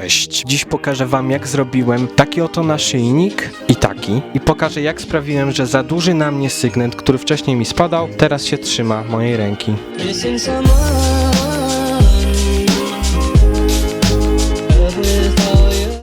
Cześć! Dziś pokażę wam jak zrobiłem taki oto naszyjnik i taki i pokażę jak sprawiłem, że za duży na mnie sygnet, który wcześniej mi spadał, teraz się trzyma mojej ręki.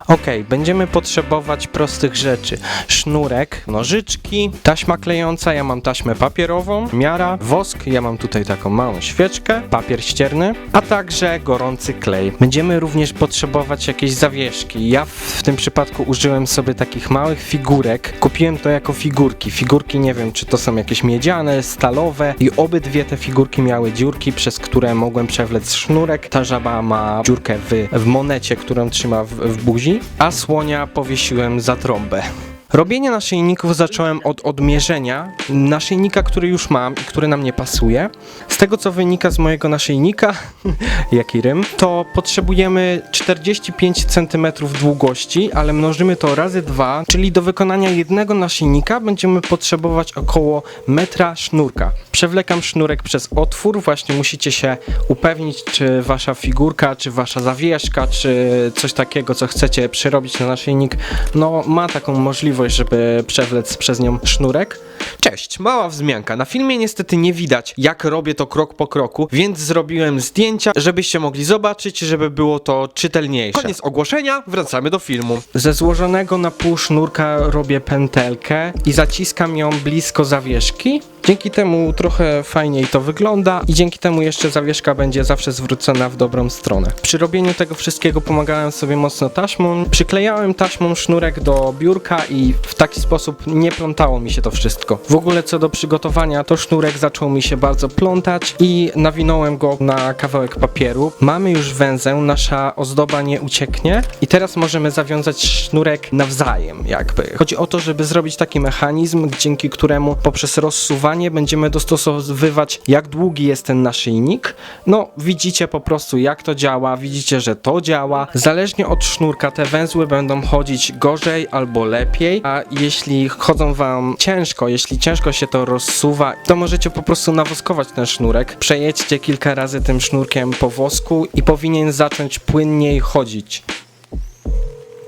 Okej, będziemy potrzebować prostych rzeczy. Sznurek, nożyczki, taśma klejąca, ja mam taśmę papierową, miara, wosk, ja mam tutaj taką małą świeczkę, papier ścierny, a także gorący klej. Będziemy również potrzebować jakieś zawieszki. Ja w, w tym przypadku użyłem sobie takich małych figurek. Kupiłem to jako figurki. Figurki nie wiem, czy to są jakieś miedziane, stalowe i obydwie te figurki miały dziurki, przez które mogłem przewlec sznurek. Ta żaba ma dziurkę w, w monecie, którą trzyma w, w buzi, a słonia powiesiłem za trąbę. Robienie naszyjników zacząłem od odmierzenia naszyjnika, który już mam i który na mnie pasuje. Z tego co wynika z mojego naszyjnika, jaki rym, to potrzebujemy 45 cm długości, ale mnożymy to razy dwa, czyli do wykonania jednego naszyjnika będziemy potrzebować około metra sznurka. Przewlekam sznurek przez otwór, właśnie musicie się upewnić, czy wasza figurka, czy wasza zawieszka, czy coś takiego, co chcecie przerobić na naszyjnik, no ma taką możliwość, żeby przewlec przez nią sznurek. Cześć, mała wzmianka. Na filmie niestety nie widać, jak robię to krok po kroku, więc zrobiłem zdjęcia, żebyście mogli zobaczyć, żeby było to czytelniejsze. Koniec ogłoszenia, wracamy do filmu. Ze złożonego na pół sznurka robię pętelkę i zaciskam ją blisko zawieszki. Dzięki temu trochę fajniej to wygląda i dzięki temu jeszcze zawieszka będzie zawsze zwrócona w dobrą stronę. Przy robieniu tego wszystkiego pomagałem sobie mocno taśmą. Przyklejałem taśmą sznurek do biurka i w taki sposób nie plątało mi się to wszystko. W ogóle co do przygotowania, to sznurek zaczął mi się bardzo plątać i nawinąłem go na kawałek papieru. Mamy już węzeł, nasza ozdoba nie ucieknie i teraz możemy zawiązać sznurek nawzajem jakby. Chodzi o to, żeby zrobić taki mechanizm, dzięki któremu poprzez rozsuwanie będziemy dostosowywać jak długi jest ten naszyjnik. No widzicie po prostu jak to działa, widzicie, że to działa. Zależnie od sznurka te węzły będą chodzić gorzej albo lepiej, a jeśli chodzą wam ciężko, jeśli ciężko się to rozsuwa, to możecie po prostu nawoskować ten sznurek. Przejedźcie kilka razy tym sznurkiem po wosku i powinien zacząć płynniej chodzić.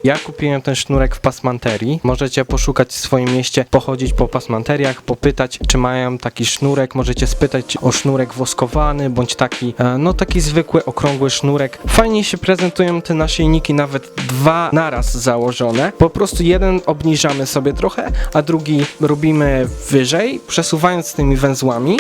Ja kupiłem ten sznurek w pasmanterii. Możecie poszukać w swoim mieście, pochodzić po pasmanteriach, popytać, czy mają taki sznurek. Możecie spytać o sznurek woskowany, bądź taki, e, no taki zwykły, okrągły sznurek. Fajnie się prezentują te naszyjniki, nawet dwa naraz założone. Po prostu jeden obniżamy sobie trochę, a drugi robimy wyżej, przesuwając tymi węzłami.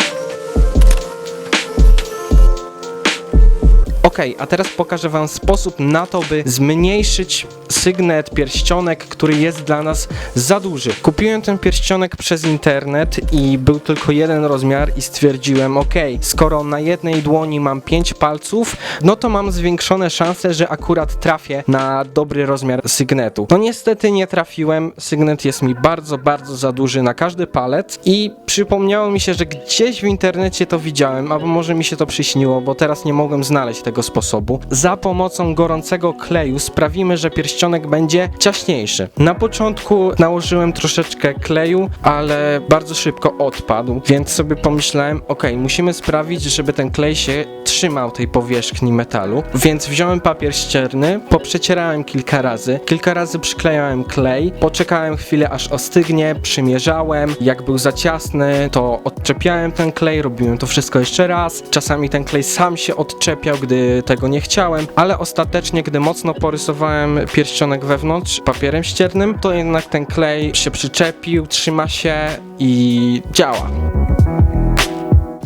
Okej, a teraz pokażę Wam sposób na to, by zmniejszyć sygnet, pierścionek, który jest dla nas za duży. Kupiłem ten pierścionek przez internet i był tylko jeden rozmiar i stwierdziłem, ok, skoro na jednej dłoni mam 5 palców, no to mam zwiększone szanse, że akurat trafię na dobry rozmiar sygnetu. No niestety nie trafiłem, sygnet jest mi bardzo, bardzo za duży na każdy palec i przypomniało mi się, że gdzieś w internecie to widziałem, albo może mi się to przyśniło, bo teraz nie mogłem znaleźć tego sposobu. Za pomocą gorącego kleju sprawimy, że pierścionek będzie ciaśniejszy. Na początku nałożyłem troszeczkę kleju, ale bardzo szybko odpadł, więc sobie pomyślałem, ok, musimy sprawić, żeby ten klej się trzymał tej powierzchni metalu, więc wziąłem papier ścierny, poprzecierałem kilka razy, kilka razy przyklejałem klej, poczekałem chwilę aż ostygnie, przymierzałem, jak był za ciasny, to odczepiałem ten klej, robiłem to wszystko jeszcze raz. Czasami ten klej sam się odczepiał, gdy tego nie chciałem, ale ostatecznie, gdy mocno porysowałem pierścionek wewnątrz papierem ściernym, to jednak ten klej się przyczepił, trzyma się i działa.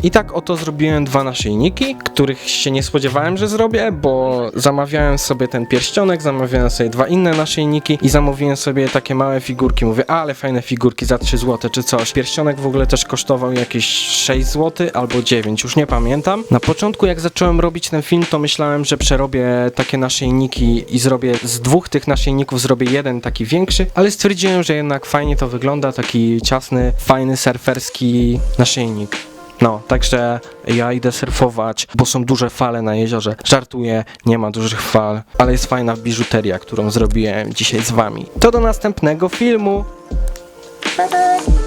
I tak oto zrobiłem dwa naszyjniki, których się nie spodziewałem, że zrobię, bo zamawiałem sobie ten pierścionek, zamawiałem sobie dwa inne naszyjniki i zamówiłem sobie takie małe figurki. Mówię, ale fajne figurki za 3 zł czy coś. Pierścionek w ogóle też kosztował jakieś 6 zł albo 9, już nie pamiętam. Na początku jak zacząłem robić ten film, to myślałem, że przerobię takie naszyjniki i zrobię z dwóch tych naszyjników zrobię jeden taki większy, ale stwierdziłem, że jednak fajnie to wygląda, taki ciasny, fajny surferski naszyjnik. No, także ja idę surfować, bo są duże fale na jeziorze. Żartuję, nie ma dużych fal, ale jest fajna biżuteria, którą zrobiłem dzisiaj z wami. To do następnego filmu. Bye bye.